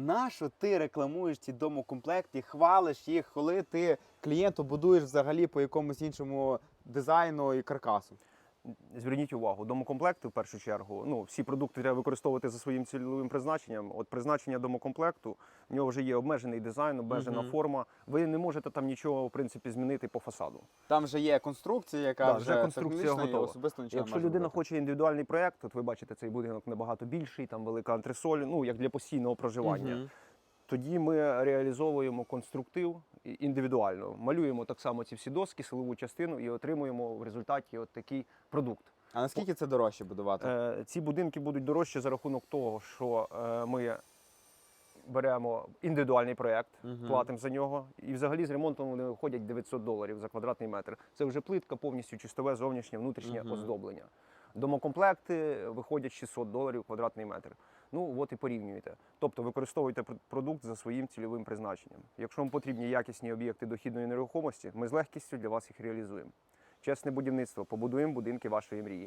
Нащо ти рекламуєш ці домокомплекти, хвалиш їх, коли ти клієнту будуєш взагалі по якомусь іншому дизайну і каркасу? Зверніть увагу, домокомплекти в першу чергу. Ну, всі продукти треба використовувати за своїм цільовим призначенням. От призначення домокомплекту, в нього вже є обмежений дизайн, обмежена Мгм. форма. Ви не можете там нічого в принципі змінити по фасаду. Там вже є конструкція, яка Да, вже, конструкція і готова. особисто нічого Якщо людина робити. хоче індивідуальний проєкт, от ви бачите, цей будинок набагато більший, там велика антресоль, ну як для постійного проживання. Мгм. Тоді ми реалізовуємо конструктив індивідуально. Малюємо так само ці всі доски, силову частину і отримуємо в результаті от такий продукт. А наскільки це дорожче будувати? Е, Ці будинки будуть дорожчі за рахунок того, що е, ми беремо індивідуальний проєкт, Мгм. платимо за нього, і взагалі з ремонтом вони виходять 900 доларів за квадратний метр. Це вже плитка, повністю чистове зовнішнє, внутрішнє Мгм. оздоблення. Домокомплекти виходять 600 доларів квадратний метр. Ну от і порівнюєте. Тобто використовуйте продукт за своїм цільовим призначенням. Якщо вам потрібні якісні об'єкти дохідної нерухомості, ми з легкістю для вас їх реалізуємо. Чесне будівництво, побудуємо будинки вашої мрії.